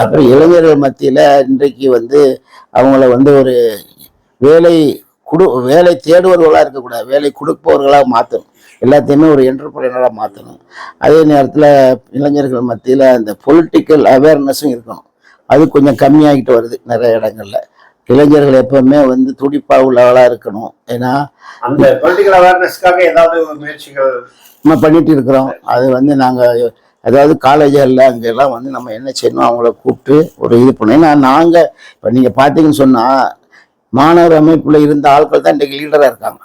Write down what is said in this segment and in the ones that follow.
அப்புறம் இளைஞர்கள் மத்தியில் இன்றைக்கு வந்து அவங்கள வந்து ஒரு வேலை குடு வேலை தேடுபவர்களாக இருக்கக்கூடாது. வேலை கொடுப்பவர்களாக மாற்றணும் எல்லாத்தையுமே ஒரு என்டர்பிரைனராக மாற்றணும் அதே நேரத்தில் இளைஞர்கள் மத்தியில் அந்த பொலிட்டிக்கல் அவேர்னஸும் இருக்கணும். அது கொஞ்சம் கம்மியாகிட்டு வருது நிறைய இடங்கள்ல. இளைஞர்கள் எப்பவுமே வந்து துடிப்பாக உள்ளவர்களாக இருக்கணும். ஏன்னா அந்த பொலிட்டிக்கல் அவேர்னஸ்க்காக ஏதாவது முயற்சிகள் நம்ம பண்ணிட்டு இருக்கிறோம். அது வந்து நாங்கள் அதாவது காலேஜில் அங்கெல்லாம் வந்து நம்ம என்ன செய்யணும்? அவங்கள கூப்பிட்டு ஒரு இது பண்ணணும். ஏன்னா நாங்கள் இப்போ நீங்கள் பார்த்தீங்கன்னு சொன்னால் மாணவர் அமைப்பில் இருந்த ஆட்கள் தான் இன்றைக்கு லீடராக இருக்காங்க.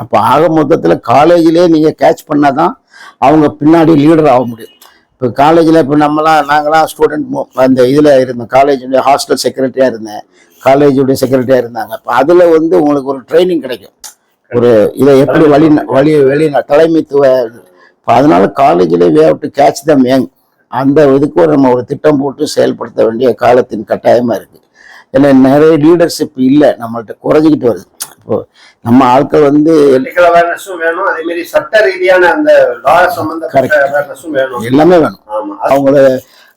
அப்போ ஆக மொத்தத்தில் காலேஜிலே நீங்கள் கேட்ச் பண்ணால் தான் அவங்க பின்னாடி லீடர் ஆக முடியும். இப்போ காலேஜில் இப்போ நம்மளாம் நாங்களாம் ஸ்டூடெண்ட் அந்த இதில் இருந்தோம். காலேஜுடைய ஹாஸ்டல் செக்ரட்டரியாக இருந்தேன். காலேஜுடைய செக்ரட்டரியாக இருந்தாங்க. அப்போ அதில் வந்து உங்களுக்கு ஒரு ட்ரைனிங் கிடைக்கும். ஒரு இதை எப்படி வழி வழி வெளி தலைமைத்துவ அதனால காலேஜில் way to catch them young அந்த இதுக்கு ஒரு நம்ம ஒரு திட்டம் போட்டு செயல்படுத்த வேண்டிய காலத்தின் கட்டாயமாக இருக்குது ஏன்னா நிறைய லீடர்ஷிப் இல்லை. நம்மள்ட்ட குறைஞ்சிக்கிட்டு வருது. இப்போ நம்ம ஆட்கள் வந்து வேணும். அதே மாதிரி சட்ட ரீதியான அந்த லா சம்பந்தப்பட்ட அவேர்னஸும் வேணும். எல்லாமே வேணும். அவங்கள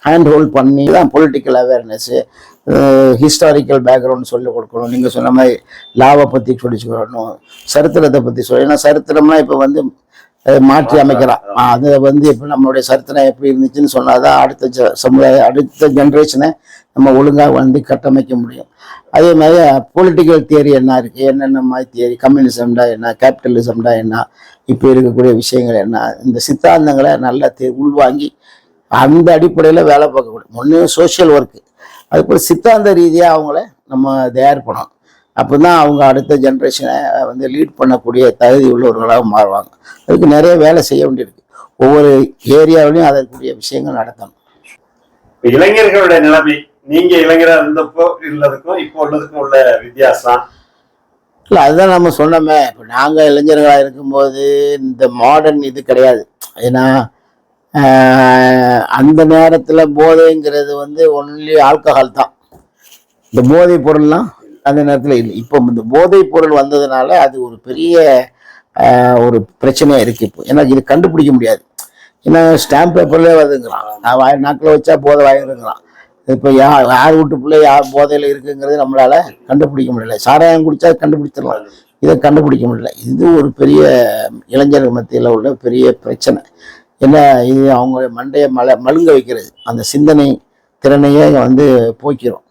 ஹேண்ட் ஹோல்ட் பண்ணி தான் பொலிட்டிக்கல் அவேர்னஸ்ஸு ஹிஸ்டாரிக்கல் பேக்ரவுண்ட் சொல்லிக் கொடுக்கணும். நீங்கள் சொன்ன மாதிரி லாவை பற்றி சொல்லி சொல்லணும் சரித்திரத்தை பற்றி சொல்லணும் ஏன்னா சரித்திரம்னா இப்போ வந்து மாற்றி அமைக்கலாம். அதை வந்து இப்போ நம்மளுடைய சரித்திரம் எப்படி இருந்துச்சுன்னு சொன்னால் தான் அடுத்த சமுதாய அடுத்த ஜென்ரேஷனை நம்ம ஒழுங்காக வந்து கட்டமைக்க முடியும். அதே மாதிரி பொலிட்டிக்கல் தியரி என்ன இருக்குது என்னென்ன மாதிரி தியரி கம்யூனிசம்டா என்ன? கேபிட்டலிசம்டா என்ன? இப்போ இருக்கக்கூடிய விஷயங்கள் என்ன? இந்த சித்தாந்தங்களை நல்லா தெ- உள்வாங்கி அந்த அடிப்படையில் வேலை பார்க்கக்கூடாது. ஒன்று சோஷியல் ஒர்க்கு அதுக்கப்புறம் சித்தாந்த ரீதியாக அவங்கள நம்ம தயார் பண்ணணும் அப்போ தான் அவங்க அடுத்த ஜென்ரேஷனை வந்து லீட் பண்ணக்கூடிய தகுதி உள்ளவர்களாக மாறுவாங்க. அதுக்கு நிறைய வேலை செய்ய வேண்டியிருக்கு. ஒவ்வொரு ஏரியாவிலையும் அதற்குரிய விஷயங்கள் நடத்தணும் இப்ப இளைஞர்களுடைய நிலைமை நீங்க இளைஞரா இருந்தப்போ உள்ளதுக்கும் இப்போ உள்ளதுக்கும் உள்ள வித்தியாசம்? இல்லை அதுதான் நம்ம சொன்னோமே. இப்போ நாங்கள் இளைஞர்களாக இருக்கும்போது இந்த மாடர்ன் இது கிடையாது. ஏன்னா அந்த நேரத்தில் போதைங்கிறது வந்து ஒன்லி ஆல்கஹால் தான். இந்த போதைப் பொருள்லாம் அந்த நேரத்தில் இல்லை. இப்போ இந்த போதைப் பொருள் வந்ததுனால அது ஒரு பெரிய ஒரு பிரச்சனையாக இருக்குது இப்போ. ஏன்னா இது கண்டுபிடிக்க முடியாது. ஏன்னா ஸ்டாம்ப் பேப்பர்லேயே வருதுங்கிறான். நான் வாய் நாக்கில் வச்சா போதை வாங்கிருங்கிறான் இப்போ யார் யார் வீட்டு பிள்ளை யார் போதையில் இருக்குங்கிறது நம்மளால் கண்டுபிடிக்க முடியல. சாராயம் குடித்தா கண்டுபிடிச்சிடலாம். இதை கண்டுபிடிக்க முடியல. இது ஒரு பெரிய இளைஞர்கள் மத்தியில் உள்ள பெரிய பிரச்சனை. என்ன இது அவங்க மண்டையை மல மழுங்க வைக்கிறது. அந்த சிந்தனை திறனையே வந்து போக்கிறோம்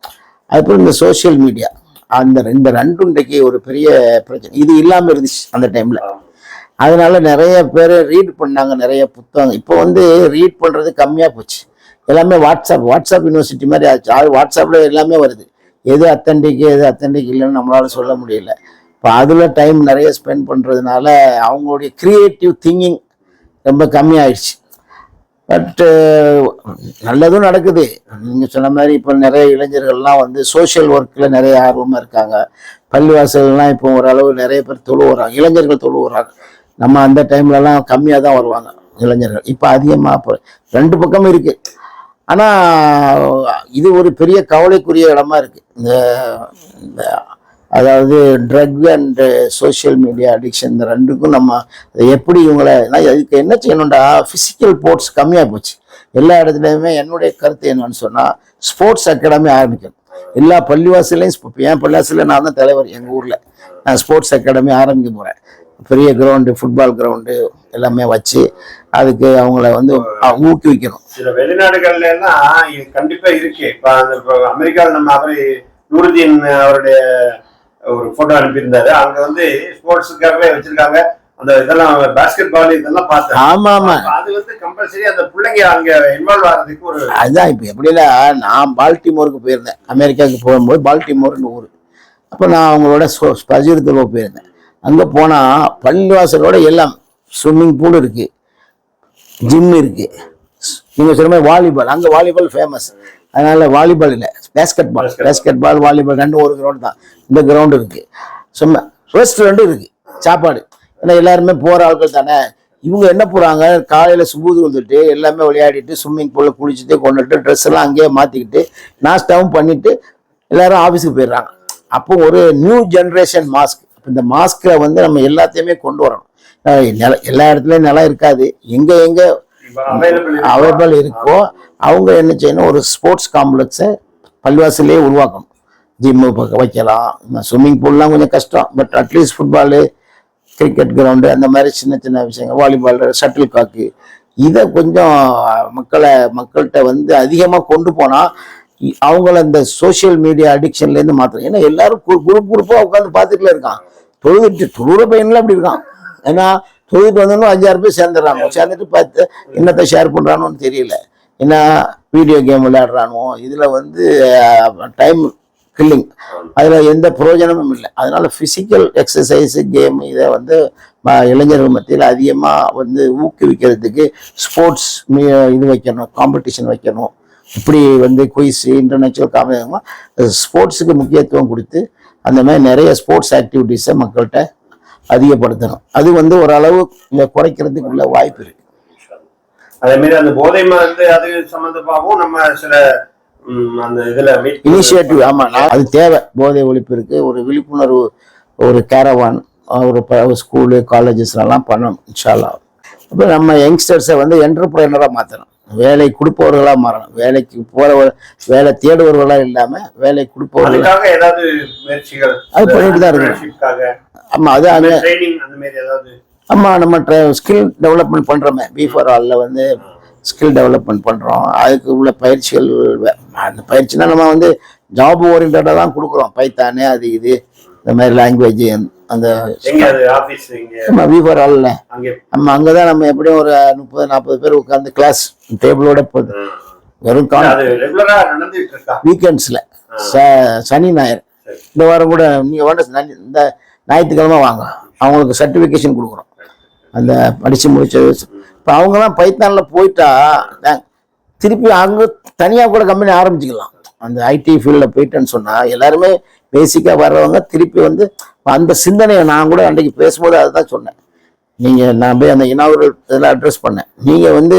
அதுக்கப்புறம் இந்த சோஷியல் மீடியா அந்த இந்த ரெண்டுண்டைக்கு ஒரு பெரிய பிரச்சனை. இது இல்லாமல் இருந்துச்சு அந்த டைமில் அதனால நிறைய பேர் ரீட் பண்ணாங்க நிறைய புத்தகம் இப்போ வந்து ரீட் பண்ணுறது கம்மியாக போச்சு. எல்லாமே வாட்ஸ்அப் வாட்ஸ்அப் யூனிவர்சிட்டி மாதிரி ஆச்சு. அது வாட்ஸ்அப்பில் எல்லாமே வருது. எது அத்தன்டிக்கு எது அத்தன்டிக் இல்லைன்னு நம்மளால சொல்ல முடியல. இப்போ அதில் டைம் நிறைய ஸ்பெண்ட் பண்ணுறதுனால அவங்களுடைய க்ரியேட்டிவ் திங்கிங் ரொம்ப கம்மியாயிடுச்சு. பட்டு நல்லதும் நடக்குது. நீங்கள் சொன்ன மாதிரி இப்போ நிறைய இளைஞர்கள்லாம் வந்து சோஷியல் ஒர்க்கில் நிறைய ஆர்வமாக இருக்காங்க. பள்ளிவாசல்லாம் இப்போ ஓரளவு நிறைய பேர் தொழுவுறாங்க. இளைஞர்கள் தொழுவுறாங்க. நம்ம அந்த டைம்லலாம் கம்மியாக தான் வருவாங்க இளைஞர்கள். இப்போ அதிகமாக இப்போ ரெண்டு பக்கமும் இருக்குது ஆனால் இது ஒரு பெரிய கவலைக்குரிய இடமா இருக்குது இந்த இந்த அதாவது drug and social media addiction இந்த ரெண்டுக்கும் நம்ம அதை எப்படி இவங்களை நான் இதுக்கு என்ன செய்யணும்டா? ஃபிசிக்கல் ஸ்போர்ட்ஸ் கம்மியாக போச்சு. எல்லா இடத்துலையுமே என்னுடைய கருத்து என்னன்னு சொன்னால் ஸ்போர்ட்ஸ் அகாடமி ஆரம்பிக்கணும். எல்லா பள்ளிவாசலையும் இப்போ என் பள்ளிவாசலில் நான் தான் தலைவர் எங்கள் ஊரில். நான் ஸ்போர்ட்ஸ் அகாடமி ஆரம்பிக்க போகிறேன் பெரிய கிரவுண்டு ஃபுட்பால் கிரவுண்டு எல்லாமே வச்சு அதுக்கு அவங்கள வந்து ஊக்குவிக்கணும். சில வெளிநாடுகள்ல எல்லாம் கண்டிப்பா இருக்கு. இப்போ அந்த அமெரிக்காவில் நம்ம அவரு நூருதீன் அவருடைய ஒரு போட்டோ அனுப்பியிருந்தாரு. அங்க வந்து ஸ்போர்ட்ஸுக்காகவே வச்சிருக்காங்க. அந்த இதெல்லாம் பாஸ்கெட் பால் இதெல்லாம் பார்த்தேன் ஆமாம் அப்ப அது வந்து கம்பல்சரி அந்த பிள்ளைங்க அங்க இன்வால்வ் ஆகிறதுக்கு ஒரு அதுதான் இப்போ எப்படின்னா நான் பால்டிமோருக்கு போயிருந்தேன். அமெரிக்காவுக்கு போகும்போது பால்டிமோர்னு ஊர். அப்போ நான் அவங்களோட பஜிரத்தில் போயிருந்தேன். அங்கே போனால் பள்ளிவாசலோட எல்லாம் ஸ்விம்மிங் பூல் இருக்குது ஜிம் இருக்குது நீங்கள் சொன்ன மாதிரி வாலிபால் அங்கே வாலிபால் ஃபேமஸ் அதனால வாலிபால் இல்லை. Basketball basketball volleyball ரெண்டும் ஒரு கிரவுண்ட் தான். இந்த கிரவுண்டு இருக்குது சும்மா ரெஸ்டாரண்ட்டும் இருக்குது சாப்பாடு. ஏன்னா எல்லாருமே போகிற ஆட்கள் தானே. இவங்க என்ன போகிறாங்க காலையில் சுபூது வந்துட்டு எல்லாமே விளையாடிட்டு ஸ்விம்மிங் பூலில் குளிச்சுட்டு கொண்டுட்டு ட்ரெஸ் எல்லாம் அங்கேயே மாற்றிக்கிட்டு நாஸ்டாவும் பண்ணிட்டு எல்லாரும் ஆஃபீஸுக்கு போயிடுறாங்க. அப்போ ஒரு நியூ ஜென்ரேஷன் மாஸ்க் இந்த மாஸ்க்கை வந்து நம்ம எல்லாத்தையுமே கொண்டு வரணும். எல்லா இடத்துலையும் நிலம் இருக்காது. எங்கே எங்கே அவைலபிள் இருக்கோ? அவங்க என்ன செய்யணும் ஒரு ஸ்போர்ட்ஸ் காம்ப்ளெக்ஸை பள்ளிவாசல்லே உருவாக்கணும். ஜிம்மு வைக்கலாம். ஸ்விம்மிங் பூல்லாம் கொஞ்சம் கஷ்டம். But at least football cricket ground அந்த மாதிரி சின்ன சின்ன விஷயங்கள் வாலிபால் ஷட்டில் காக்கு இதை கொஞ்சம் மக்களை மக்கள்கிட்ட வந்து அதிகமாக கொண்டு போனால் அவங்கள இந்த சோஷியல் மீடியா அடிக்ஷன்லேருந்து மாற்றணும் ஏன்னா எல்லாரும் குரூப் குரூப்பாக உட்காந்து பார்த்துட்டுல இருக்கான். தொழுதுட்டு தொழுற பையன்லாம் அப்படி இருக்கான். ஏன்னா தொழுதுட்டு வந்தோம்னா அஞ்சாறு பேர் சேர்ந்துடுறாங்க. சேர்ந்துட்டு பார்த்து என்னத்தை ஷேர் பண்ணுறானோன்னு தெரியல. ஏன்னா வீடியோ கேம் விளையாடுறானோ இதில் வந்து டைம் கில்லிங் அதில் எந்த பிரயோஜனமும் இல்லை. அதனால் ஃபிசிக்கல் எக்ஸசைஸு கேம் இதை வந்து ம- இளைஞர்கள் மத்தியில் அதிகமாக வந்து ஊக்குவிக்கிறதுக்கு ஸ்போர்ட்ஸ் இது வைக்கணும் காம்படிஷன் வைக்கணும். இப்படி வந்து குயிஸ் இன்டர்நேஷ்னல் காம்படிஷன் ஸ்போர்ட்ஸுக்கு முக்கியத்துவம் கொடுத்து அந்த மாதிரி நிறைய ஸ்போர்ட்ஸ் ஆக்டிவிட்டீஸை மக்கள்கிட்ட அதிகப்படுத்தணும். அது வந்து ஓரளவு இதை குறைக்கிறதுக்கு உள்ள வாய்ப்பு இருக்கு. அதே மாதிரி அந்த போதை மருந்து அது சம்பந்தமாகவும் நம்ம சில அந்த இதுல இனிஷியேட்டிவ் ஆமாம் நான் அது தேவை. போதை ஒழிப்பிற்கு ஒரு விழிப்புணர்வு ஒரு கேரவான் ஒரு ஸ்கூலு காலேஜஸ்லாம் பண்ணணும் இன்ஷால்லா அப்போ நம்ம யங்ஸ்டர்ஸை வந்து என்டர்பிரைனராக மாற்றணும் வேலை கொடுப்பவர்களாக மாறணும். வேலைக்கு போகிறவர் வேலை தேடுபவர்களாக இல்லாமல் வேலை கொடுப்பவர்கள் அதுக்காக ஏதாவது முயற்சிகள் அது பண்ணிட்டு தான் இருக்கோம். ஆமாம் அது அது ஆமாம் நம்ம ஸ்கில் டெவலப்மெண்ட் பண்ணுறோமே பி ஃபார் ஆலில் வந்து ஸ்கில் டெவலப்மெண்ட் பண்ணுறோம் அதுக்கு உள்ள பயிற்சிகள் அந்த பயிற்சினா நம்ம வந்து ஜாப் ஓரியன்டாக தான் கொடுக்குறோம். பைத்தானு அது இது இந்த மாதிரி லாங்குவேஜ் அந்த நம்ம வி ஃபார் ஆலில் அங்கே. நம்ம அங்கே தான் நம்ம எப்படியும் ஒரு முப்பது நாற்பது பேர் உட்காந்து கிளாஸ் டேபிளோட போகுது. வெறும் வீக்கெண்ட்ஸில் ச சனி ஞாயிறு. இந்த வாரம் கூட நீங்கள் நனி- இந்த ஞாயிற்றுக்கிழமை வாங்க. அவங்களுக்கு சர்டிஃபிகேஷன் கொடுக்குறோம். அந்த படித்து முடிச்சது இப்போ அவங்கெல்லாம் பைத்தானில் போயிட்டா திருப்பி அங்கே தனியாக கூட கம்பெனி ஆரம்பிச்சுக்கலாம். அந்த ஐடி ஃபீல்டில் போயிட்டேன்னு சொன்னால் எல்லாருமே பேசிக்காக வர்றவங்க திருப்பி வந்து அந்த சிந்தனையை நான் கூட அன்றைக்கு பேசும்போது அதுதான் சொன்னேன். நீங்கள் நான் போய் அந்த இனாகுரல் இதெல்லாம் அட்ரஸ் பண்ணேன். நீங்கள் வந்து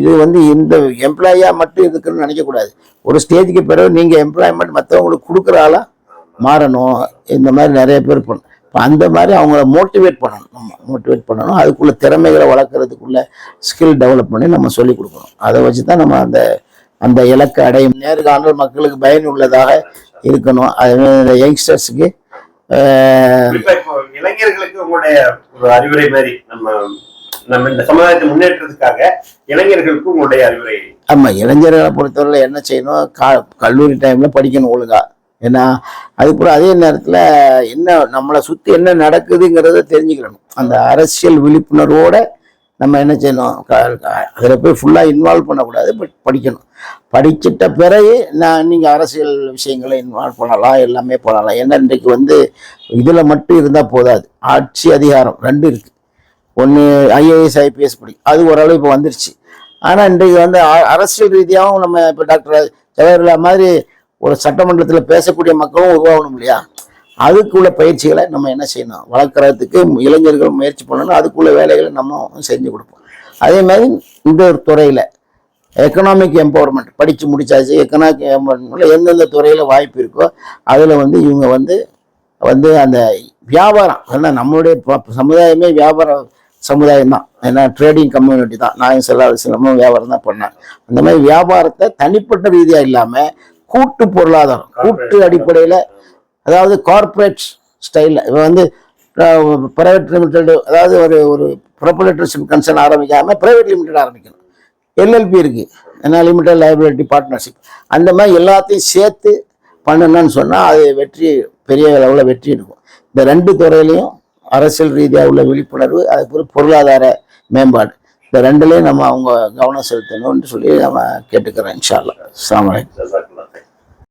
இது வந்து இந்த எம்ப்ளாயியாக மட்டும் இருக்குன்னு நினைக்கக்கூடாது ஒரு ஸ்டேஜுக்கு பிறகு நீங்கள் எம்ப்ளாய்மெண்ட் மற்றவங்களுக்கு கொடுக்குற ஆளாக மாறணும். இந்த மாதிரி நிறைய பேர் பண்ண இப்போ அந்த மாதிரி அவங்கள மோட்டிவேட் பண்ணணும். நம்ம மோட்டிவேட் பண்ணணும். அதுக்குள்ள திறமைகளை வளர்க்குறதுக்குள்ள ஸ்கில் டெவலப் பண்ணி நம்ம சொல்லிக் கொடுக்கணும். அதை வச்சு தான் நம்ம அந்த அந்த இலக்கை அடையும் நேர்காணல் மக்களுக்கு பயனுள்ளதாக இருக்கணும். அதுமாதிரி இந்த யங்ஸ்டர்ஸுக்கு இளைஞர்களுக்கு உங்களுடைய ஒரு அறிவுரை மாதிரி நம்ம நம்ம இந்த சமுதாயத்தை முன்னேற்றத்துக்காக இளைஞர்களுக்கு உங்களுடைய அறிவுரை. ஆமாம் இளைஞர்களை பொறுத்தவரை என்ன செய்யணும்? கல்லூரி டைமில் படிக்கணும் ஒழுங்கா. ஏன்னா அதுக்கப்புறம் அதே நேரத்தில் என்ன நம்மளை சுற்றி என்ன நடக்குதுங்கிறத தெரிஞ்சுக்கணும். அந்த அரசியல் விழிப்புணர்வோட நம்ம என்ன செய்யணும்? அதில் போய் ஃபுல்லாக இன்வால்வ் பண்ணக்கூடாது பட் படிக்கணும். படிச்சிட்ட பிறகு நான் நீங்கள் அரசியல் விஷயங்களை இன்வால்வ் பண்ணலாம் எல்லாமே பண்ணலாம். ஏன்னா இன்றைக்கு வந்து இதில் மட்டும் இருந்தால் போதாது. ஆட்சி அதிகாரம் ரெண்டு இருக்குது ஒன்று ஐஏஎஸ் ஐபிஎஸ் படி. அது ஓரளவு இப்போ வந்துருச்சு. ஆனால் இன்றைக்கு வந்து அரசியல் ரீதியாகவும் நம்ம இப்போ டாக்டர் ஜவஹர்லா மாதிரி ஒரு சட்டமன்றத்தில் பேசக்கூடிய மக்களும் உருவாகணும் இல்லையா? அதுக்குள்ள பயிற்சிகளை நம்ம என்ன செய்யணும்? வளர்க்குறதுக்கு இளைஞர்கள் முயற்சி பண்ணணும். அதுக்குள்ள வேலைகளை நம்ம செஞ்சு கொடுப்போம். அதே மாதிரி இந்த ஒரு துறையில் எக்கனாமிக் எம்பவர்மெண்ட் படித்து முடிச்சாச்சு. எக்கனாமிக் எம்பவர்மெண்ட்டில் எந்தெந்த துறையில் வாய்ப்பு இருக்கோ அதில் வந்து இவங்க வந்து வந்து அந்த வியாபாரம் ஏன்னா நம்மளுடைய ப- சமுதாயமே வியாபார சமுதாயம் தான். ஏன்னா ட்ரேடிங் கம்யூனிட்டி தான். நான் சில சிலமும் வியாபாரம் தான் பண்ணேன். அந்த மாதிரி வியாபாரத்தை தனிப்பட்ட ரீதியாக இல்லாமல் கூட்டு பொருளாதாரம் கூட்டு அடிப்படையில் அதாவது கார்ப்பரேட் ஸ்டைலில் இப்போ வந்து ப்ரைவேட் லிமிடெட் அதாவது ஒரு ஒரு ப்ரொபரேட்டர்ஷிப் கன்சர்ன் ஆரம்பிக்காமல் ப்ரைவேட் லிமிடெட் ஆரம்பிக்கணும். எல்எல்பி இருக்குது ஏன்னா லிமிடெட் லைபிலிட்டி பார்ட்னர்ஷிப் அந்த மாதிரி எல்லாத்தையும் சேர்த்து பண்ணணும்னு சொன்னால் அது வெற்றி பெரிய அளவில் வெற்றி இருக்கும் இந்த ரெண்டு துறையிலையும் அரசியல் ரீதியாக உள்ள விழிப்புணர்வு அதுக்கப்புறம் பொருளாதார மேம்பாடு. இந்த ரெண்டுலேயும் நம்ம அவங்க கவனம் செலுத்தணும்னு சொல்லி நம்ம கேட்டுக்கிறோம் இன்ஷா அல்லாஹ் அஸ்ஸலாமு அலைக்கும். ஜஸாக்குல்லாஹ்.